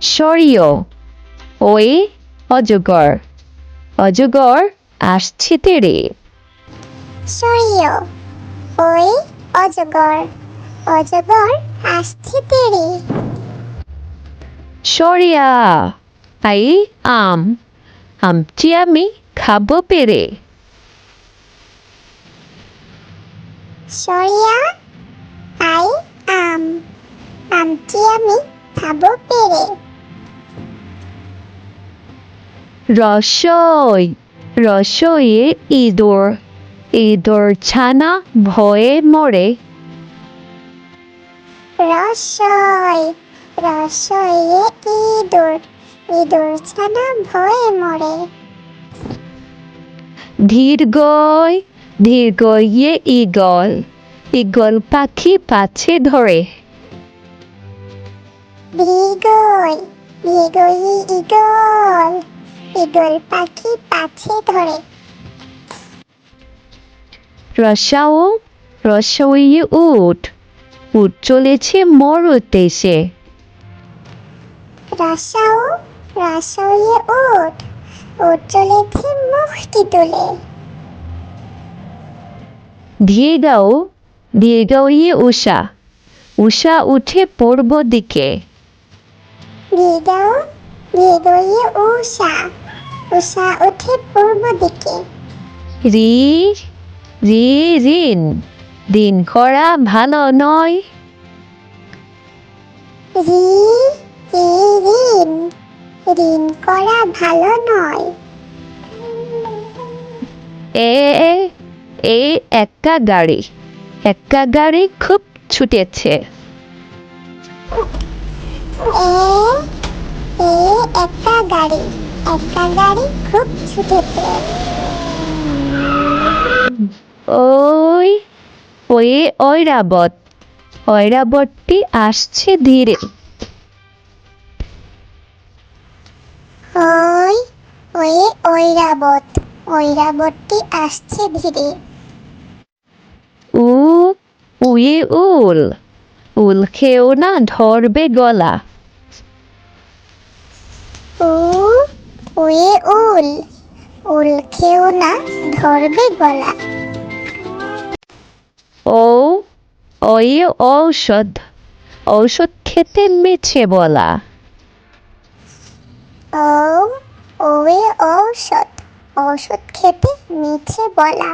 সরিও ওই অজগর। অজগর আসছে তেরে সরিও ওই অজগর। অজগর আসছে তেরে সরিয়া আই আম। আমটি আমি খাব পেরে সরিয়া আই আম। আমটি আমি খাব পেরে রসই রসইয়ে ইঁদুর ইঁদুর ছানা ভয়ে মরে। রসই রসইয়ে ইঁদুর ইঁদুর ছানা ভয়ে মরে। দীর্ঘই দীর্ঘইয়ে ইগল ইগল পাখি পাছে ধরে। মৃগই মৃগই ইগল ইগল পাখি পাছে ধরে। রসাও রসইয়ে উঠ উঠ চলেছে মরুর দেশে। রসাও রসইয়ে উঠ উঠ চলেছে মুখটি তুলে। দীর্ঘাও দীর্ঘইয়ে উষা উষা উঠে পূর্ব দিকে। মৃগও উষা উষা ওঠে পূর্ব দিকে রি রি ঋণ দিন করা ভালো নয়। রি রি ঋণ ঋণ করা ভালো নয়। এ এ- একটা গাড়ি। একটা গাড়ি খুব ছুটেছে। এ একটা গাড়ি খুব ছুটেছে ওই ওই ঐরাবত ঐরাবতটি আসছে ধীরে। ওই ওই ঐরাবত ঐরাবতটি আসছে ধীরে। উ উয়ে উল। উল খেও না ধরবে গলা। ওয়ে উল। উল খেও না ধরবে গলা। ও ওই ঔষধ। ঔষধ খেতে মিছে বলা। ও ওয়ে ঔষধ। ঔষধ খেতে মিছে বলা।